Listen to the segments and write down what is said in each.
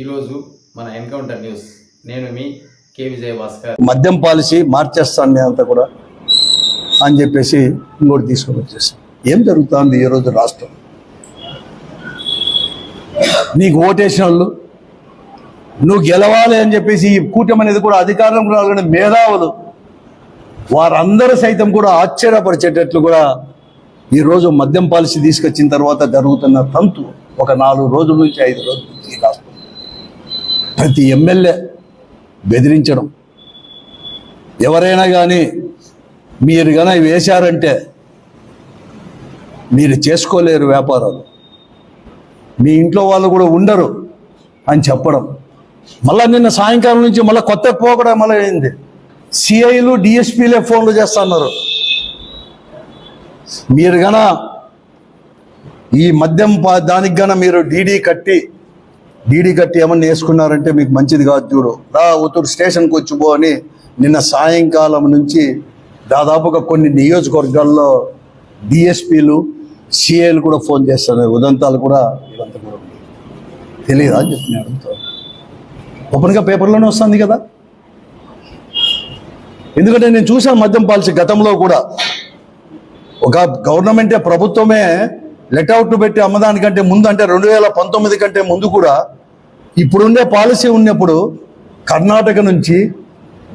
ఈరోజు మన encounter news. నేను మీ కే. విజయ భాస్కర్. మద్యం పాలసీ మార్చేస్తాను నేను కూడా అని చెప్పేసి ఇంకోటి తీసుకొని వచ్చేసి. ఏం జరుగుతుంది ఈరోజు రాష్ట్రం? నీకు ఓటేసిన వాళ్ళు నువ్వు గెలవాలి అని చెప్పేసి ఈ కూటమి అనేది కూడా అధికారం రావాలని మేధావులు వారందరూ సైతం కూడా ఆశ్చర్యపరిచేటట్లు కూడా ఈరోజు మద్యం పాలసీ తీసుకొచ్చిన తర్వాత జరుగుతున్న తంతు ఒక నాలుగు రోజుల నుంచి ఐదు రోజులు. ప్రతి ఎమ్మెల్యే బెదిరించడం. ఎవరైనా కానీ మీరు కానీ వేశారంటే మీరు చేసుకోలేరు వ్యాపారాలు. మీ ఇంట్లో వాళ్ళు కూడా ఉండరు అని చెప్పడం. మళ్ళీ నిన్న సాయంకాలం నుంచి మళ్ళీ కొత్త పోకడం మళ్ళీ అయింది. సిఐలు డిఎస్పీలే ఫోన్లు చేస్తున్నారు. మీరు గన ఈ మద్యం దానికి గన మీరు డీడీ కట్టి డీడీ కట్టి ఏమన్నా వేసుకున్నారంటే మీకు మంచిది కాదు చూడు. రా ఉత్తూరు స్టేషన్కి వచ్చి పో అని నిన్న సాయంకాలం నుంచి దాదాపుగా కొన్ని నియోజకవర్గాల్లో డిఎస్పీలు సిఏలు కూడా ఫోన్ చేస్తున్నారు. ఉదంతాలు కూడా తెలియదా అని చెప్పి ఓపెన్గా పేపర్లోనే వస్తుంది కదా. ఎందుకంటే నేను చూశాను మద్యం పాలసీ గతంలో కూడా. ఒక గవర్నమెంటే ప్రభుత్వమే లెట్అవుట్ పెట్టి అమ్మదానికంటే ముందు అంటే రెండు వేల పంతొమ్మిది కంటే ముందు కూడా ఇప్పుడుండే పాలసీ ఉన్నప్పుడు కర్ణాటక నుంచి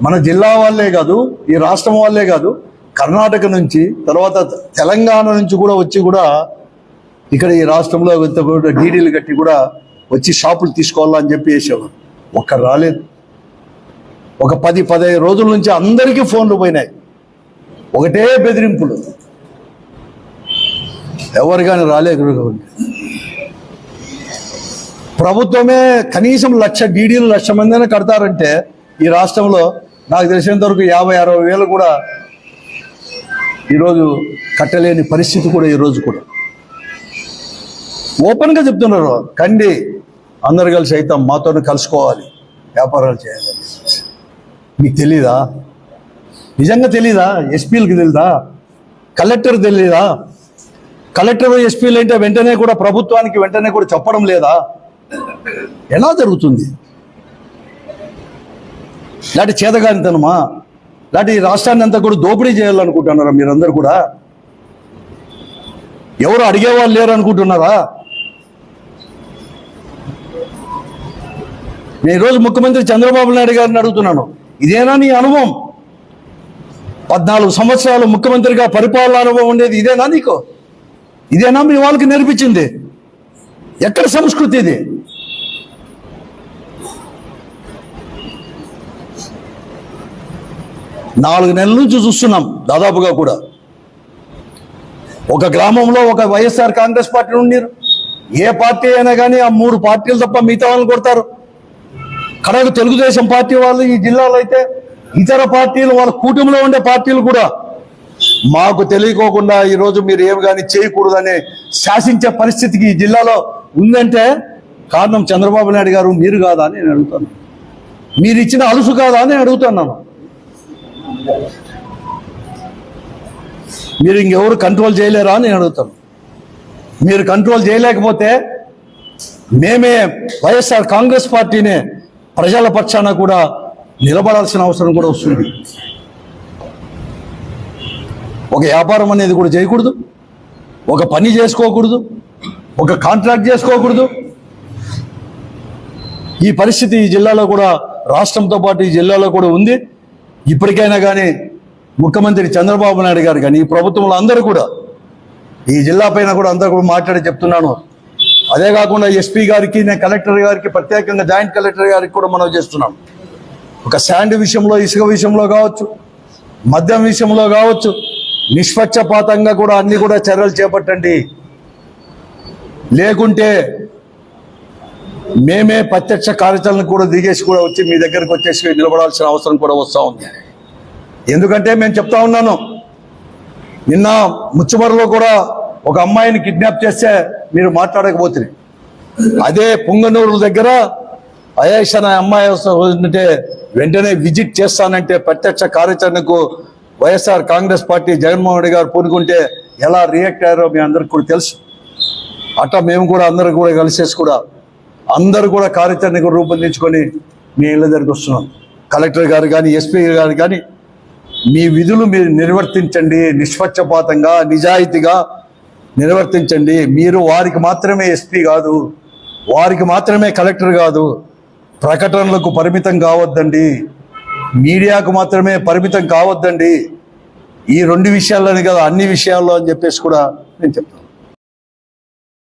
మన జిల్లా వాళ్ళే కాదు ఈ రాష్ట్రం వాళ్ళే కాదు కర్ణాటక నుంచి తర్వాత తెలంగాణ నుంచి కూడా వచ్చి కూడా ఇక్కడ ఈ రాష్ట్రంలో డీడీలు కట్టి కూడా వచ్చి షాపులు తీసుకోవాలని చెప్పి వేసేవారు ఒక్క రాలేదు. ఒక పది పదహైదు రోజుల నుంచి అందరికీ ఫోన్లు పోయినాయి. ఒకటే బెదిరింపులు. ఎవరు కానీ రాలేదు. ప్రభుత్వమే కనీసం లక్ష డీడీలు లక్ష మందినే కడతారంటే ఈ రాష్ట్రంలో నాకు తెలిసినంత వరకు యాభై అరవై వేలు కూడా ఈరోజు కట్టలేని పరిస్థితి కూడా ఈరోజు కూడా. ఓపెన్గా చెప్తున్నారు కండి అందరు కలిసి అయితే మాతో కలుసుకోవాలి వ్యాపారాలు చేయాలని మీకు తెలీదా? నిజంగా తెలీదా? ఎస్పీలకు తెలీదా? కలెక్టర్ తెలీదా? కలెక్టర్ ఎస్పీలు అంటే వెంటనే కూడా ప్రభుత్వానికి వెంటనే కూడా చెప్పడం లేదా? ఎలా జరుగుతుంది? లాంటి చేతగానితనమా? లాంటి రాష్ట్రాన్ని అంతా కూడా దోపిడీ చేయాలనుకుంటున్నారా మీరందరూ కూడా? ఎవరు అడిగేవాళ్ళు లేరు అనుకుంటున్నారా నేను ఈరోజు ముఖ్యమంత్రి చంద్రబాబు నాయుడు గారిని అడుగుతున్నాను. ఇదేనా నీ అనుభవం? పద్నాలుగు సంవత్సరాలు ముఖ్యమంత్రిగా పరిపాలన అనుభవం ఉండేది ఇదేనా నీకు? ఇదేనా మీ వాళ్ళకి నేర్పించింది? ఎక్కడ సంస్కృతి ఇది? నాలుగు నెలల నుంచి చూస్తున్నాం దాదాపుగా కూడా. ఒక గ్రామంలో ఒక వైఎస్ఆర్ కాంగ్రెస్ పార్టీ ఉండేరు. ఏ పార్టీ అయినా కానీ ఆ మూడు పార్టీలు తప్ప మిగతా వాళ్ళని కొడతారు. కడకు తెలుగుదేశం పార్టీ వాళ్ళు ఈ జిల్లాలో అయితే ఇతర పార్టీలు వాళ్ళ కూటమిలో ఉండే పార్టీలు కూడా మాకు తెలియకోకుండా ఈరోజు మీరు ఏమి కానీ చేయకూడదని శాసించే పరిస్థితికి ఈ జిల్లాలో ఉందంటే కారణం చంద్రబాబు నాయుడు గారు మీరు కాదా అని నేను అడుగుతాను. మీరు ఇచ్చిన అలుసు కాదా అని అడుగుతున్నాను. మీరు ఇంకెవరు కంట్రోల్ చేయలేరా అని నేను అడుగుతాను. మీరు కంట్రోల్ చేయలేకపోతే మేమే వైఎస్ఆర్ కాంగ్రెస్ పార్టీనే ప్రజల పక్షాన కూడా నిలబడాల్సిన అవసరం కూడా వస్తుంది. ఒక వ్యాపారం అనేది కూడా చేయకూడదు. ఒక పని చేసుకోకూడదు. ఒక కాంట్రాక్ట్ చేసుకోకూడదు. ఈ పరిస్థితి ఈ జిల్లాలో కూడా రాష్ట్రంతో పాటు ఈ జిల్లాలో కూడా ఉంది. ఇప్పటికైనా కానీ ముఖ్యమంత్రి చంద్రబాబు నాయుడు గారు కానీ ఈ ప్రభుత్వంలో అందరూ కూడా ఈ జిల్లా పైన కూడా అందరూ కూడా మాట్లాడి చెప్తున్నాను. అదే కాకుండా ఎస్పీ గారికి నేను కలెక్టర్ గారికి ప్రత్యేకంగా జాయింట్ కలెక్టర్ గారికి కూడా మనం చేస్తున్నాం ఒక శాండ్ విషయంలో ఇసుక విషయంలో కావచ్చు మద్యం విషయంలో కావచ్చు నిష్పక్షపాతంగా కూడా అన్ని కూడా చర్యలు చేపట్టండి. లేకుంటే మేమే ప్రత్యక్ష కార్యాచరణ కూడా దిగేసి కూడా వచ్చి మీ దగ్గరకు వచ్చేసి నిలబడాల్సిన అవసరం కూడా వస్తూ ఉంది. ఎందుకంటే మేము చెప్తా ఉన్నాను నిన్న ముచ్చుమరలో కూడా ఒక అమ్మాయిని కిడ్నాప్ చేస్తే మీరు మాట్లాడకపోతుంది అదే పొంగనూరు దగ్గర అయేష్ అనే అమ్మాయి అంటే వెంటనే విజిట్ చేస్తానంటే ప్రత్యక్ష కార్యాచరణకు YSR Congress party Jaganmohan Reddy గారు పూనుకుంటే ఎలా రియాక్ట్ అయ్యారో మీ అందరికి కూడా తెలుసు. అట్లా మేము కూడా అందరికి కూడా కలిసేసి కూడా అందరూ కూడా కార్యాచరణ రూపొందించుకొని మీ ఇళ్ళ దగ్గరికి వస్తున్నాం. కలెక్టర్ గారు కానీ ఎస్పీ గారు కానీ మీ విధులు మీరు నిర్వర్తించండి నిష్పక్షపాతంగా నిజాయితీగా నిర్వర్తించండి. మీరు వారికి మాత్రమే ఎస్పీ కాదు వారికి మాత్రమే కలెక్టర్ కాదు ప్రకటనలకు పరిమితం కావద్దండి. మీడియాకు మాత్రమే పరిమితం కావద్దండి. ఈ రెండు విషయాల్లోనే కదా అన్ని విషయాల్లో అని చెప్పేసి కూడా నేను చెప్తాను